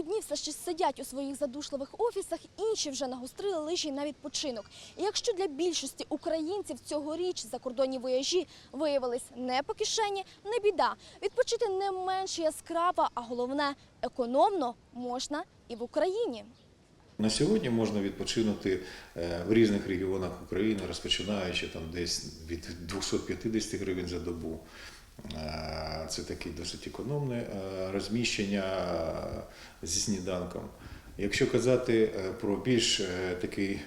одні все ще сидять у своїх задушливих офісах, інші вже нагострили лижі на відпочинок. І якщо для більшості українців цьогоріч закордонні вояжі виявились не по кишені, не біда. Відпочити не менш яскраво, а головне економно можна і в Україні. На сьогодні можна відпочинути е, в різних регіонах України, розпочинаючи там десь від 250 гривень за добу. Е, Це таке досить економне розміщення е, зі сніданком. Якщо казати е, про більш такий,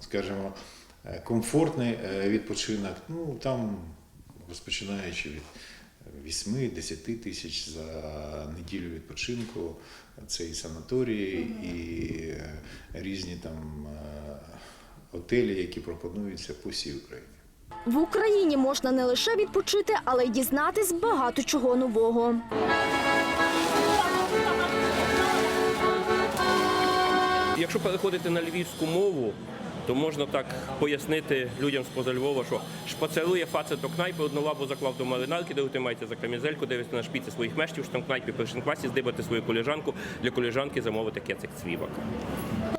скажімо, комфортний відпочинок, ну там розпочинаючи від 8-10 тисяч за неділю відпочинку. Це і санаторії, і різні там готелі, які пропонуються по всій Україні. В Україні можна не лише відпочити, але й дізнатись багато чого нового. Якщо переходити на львівську мову, то можна так пояснити людям з поза Львова, що шпацерує фацет до кнайпи, одну лабу заклав до маринарки, де ви тримаєте за камізельку, дивитися на шпіці своїх мештів, що там кнайпі в першому класі здибати свою коліжанку, для коліжанки замовити кецик цвівак.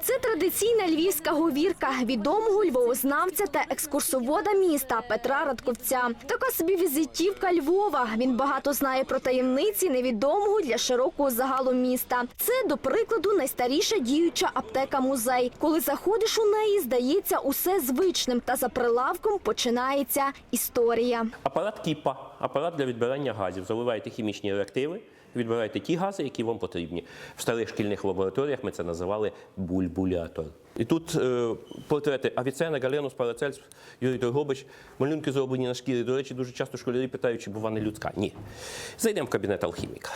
Це традиційна львівська говірка відомого львовознавця та екскурсовода міста Петра Радковця. Така собі візитівка Львова. Він багато знає про таємниці невідомого для широкого загалу міста. Це, до прикладу, найстаріша діюча аптека-музей. Коли заходиш у неї, здається усе звичним, та за прилавком починається історія. Апарат кіпа, апарат для відбирання газів. Заливаєте хімічні реактиви, відбираєте ті гази, які вам потрібні. В старих шкільних лабораторіях ми це називали бульбулятор. І тут е, портрети Авіцена, Галенус, Парацельс, Юрій Торгобич. Малюнки зроблені на шкірі. До речі, дуже часто школярі питають, чи бува не людська. Ні. Зайдемо в кабінет алхіміка.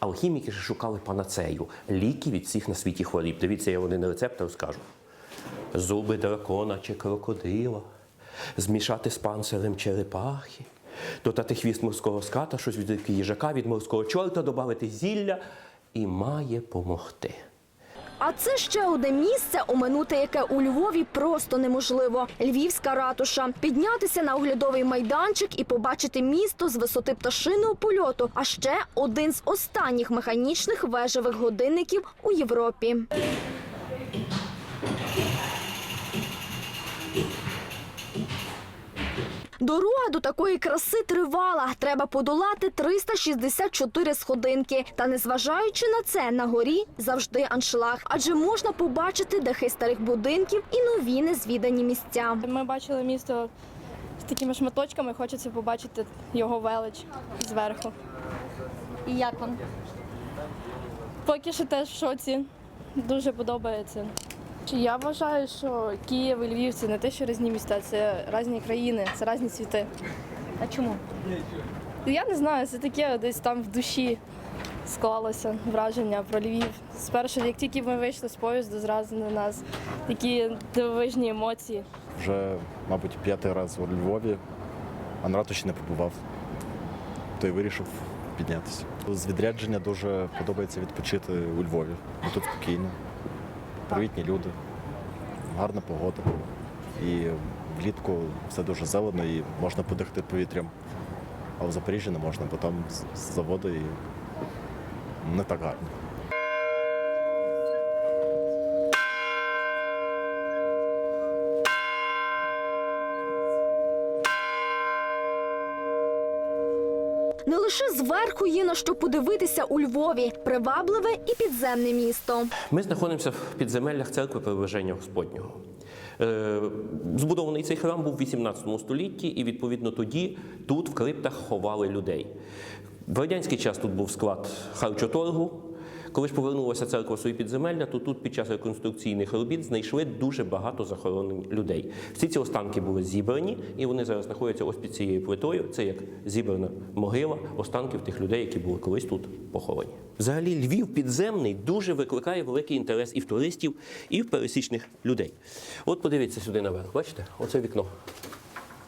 Алхіміки ж шукали панацею, ліки від всіх на світі хворіб. Дивіться, я один рецепт розкажу. Зуби дракона чи крокодила, змішати з панцирем черепахи, додати хвіст морського ската, щось від їжака, від морського чорта, додати зілля і має помогти. А це ще одне місце, оминути яке у Львові просто неможливо. Львівська ратуша. Піднятися на оглядовий майданчик і побачити місто з висоти пташиного польоту. А ще один з останніх механічних вежевих годинників у Європі. Дорога до такої краси тривала. Треба подолати 364 сходинки. Та незважаючи на це, на горі завжди аншлаг. Адже можна побачити дахи старих будинків і нові незвідані місця. Ми бачили місто з такими шматочками, хочеться побачити його велич зверху. І як вам? Поки що теж в шоці, дуже подобається. Я вважаю, що Київ і Львів це не те, що різні міста, це різні країни, це різні світи. А чому? Я не знаю, це таке десь там в душі склалося враження про Львів. Спершу, як тільки ми вийшли з поїзду, зразу на нас такі дивовижні емоції. Вже, мабуть, п'ятий раз у Львові, а на ратуші не побував. То й вирішив піднятися. З відрядження дуже подобається відпочити у Львові. Бо Тут спокійно, привітні люди, гарна погода. І влітку все дуже зелено і можна подихати повітрям. А в Запоріжжі не можна, бо там з- з заводу і не так гарно. Не лише зверху є на що подивитися у Львові. Привабливе і підземне місто. Ми знаходимося в підземеллях церкви Приближення Господнього. Е, Збудований цей храм був в 18 столітті, і відповідно тоді тут в криптах ховали людей. В радянський час тут був склад харчоторгу. Коли ж повернулася церква свої підземелля, то тут під час реконструкційних робіт знайшли дуже багато захоронень людей. Всі ці останки були зібрані, і вони зараз знаходяться ось під цією плитою. Це як зібрана могила останків тих людей, які були колись тут поховані. Взагалі, Львів підземний дуже викликає великий інтерес і в туристів, і в пересічних людей. От подивіться сюди наверх, бачите? Оце вікно.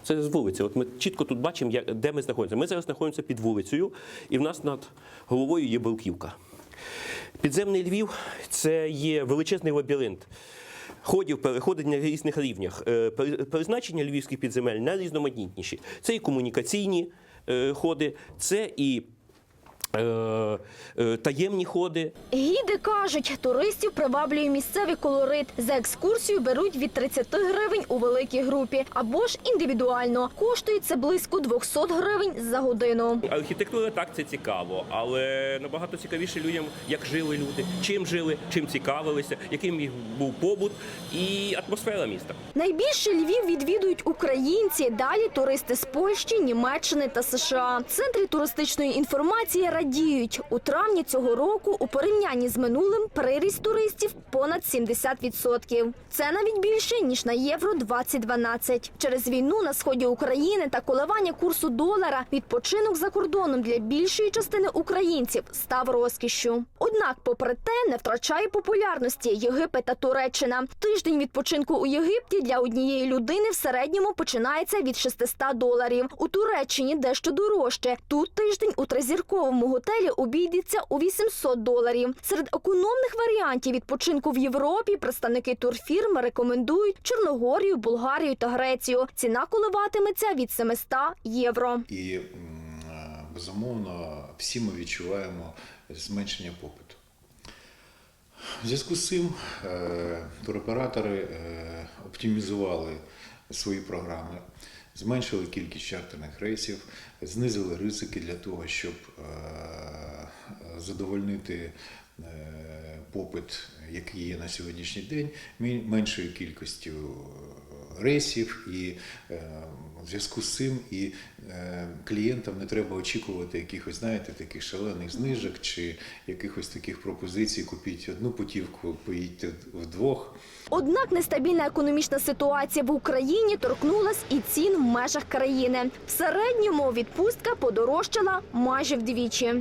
Це з вулиці. От ми чітко тут бачимо, де ми знаходимося. Ми зараз знаходимося під вулицею, і в нас над головою є Белківка. Підземний Львів це є величезний лабіринт. Ходів, переходить на різних рівнях. Е, Призначення львівських підземель найрізноманітніші. Це і комунікаційні е, ходи, це і таємні ходи. Гіди кажуть, туристів приваблює місцевий колорит. За екскурсію беруть від 30 гривень у великій групі або ж індивідуально. Коштує це близько 200 гривень за годину. Архітектура так це цікаво, але набагато цікавіше людям, як жили люди, чим жили, чим цікавилися, яким їх був побут і атмосфера міста. Найбільше Львів відвідують українці. Далі туристи з Польщі, Німеччини та США. Центри туристичної інформації радіють. У травні цього року у порівнянні з минулим приріст туристів понад 70%. Це навіть більше ніж на євро 2012. Через війну на сході України та коливання курсу долара відпочинок за кордоном для більшої частини українців став розкішшю. Однак, попри те, не втрачає популярності Єгипет та Туреччина. Тиждень відпочинку у Єгипті для однієї людини в середньому починається від 600 доларів. У Туреччині дещо дорожче. Тут тиждень у тризірковому готелі обійдеться у 800 доларів. Серед економних варіантів відпочинку в Європі представники турфірм рекомендують Чорногорію, Болгарію та Грецію. Ціна коливатиметься від 700 євро. І е, безумовно всі ми відчуваємо зменшення попиту. В зв'язку з цим е, туроператори е, оптимізували свої програми, зменшили кількість чартерних рейсів, знизили ризики для того, щоб е, задовольнити е, попит, який є на сьогоднішній день, меншою кількістю е, рейсів, і е, в зв'язку з цим і е, клієнтам не треба очікувати якихось, знаєте, таких шалених знижок чи якихось таких пропозицій. Купіть одну путівку, поїдьте вдвох. Однак нестабільна економічна ситуація в Україні торкнулась і цін в межах країни. В середньому відпустка подорожчала майже вдвічі.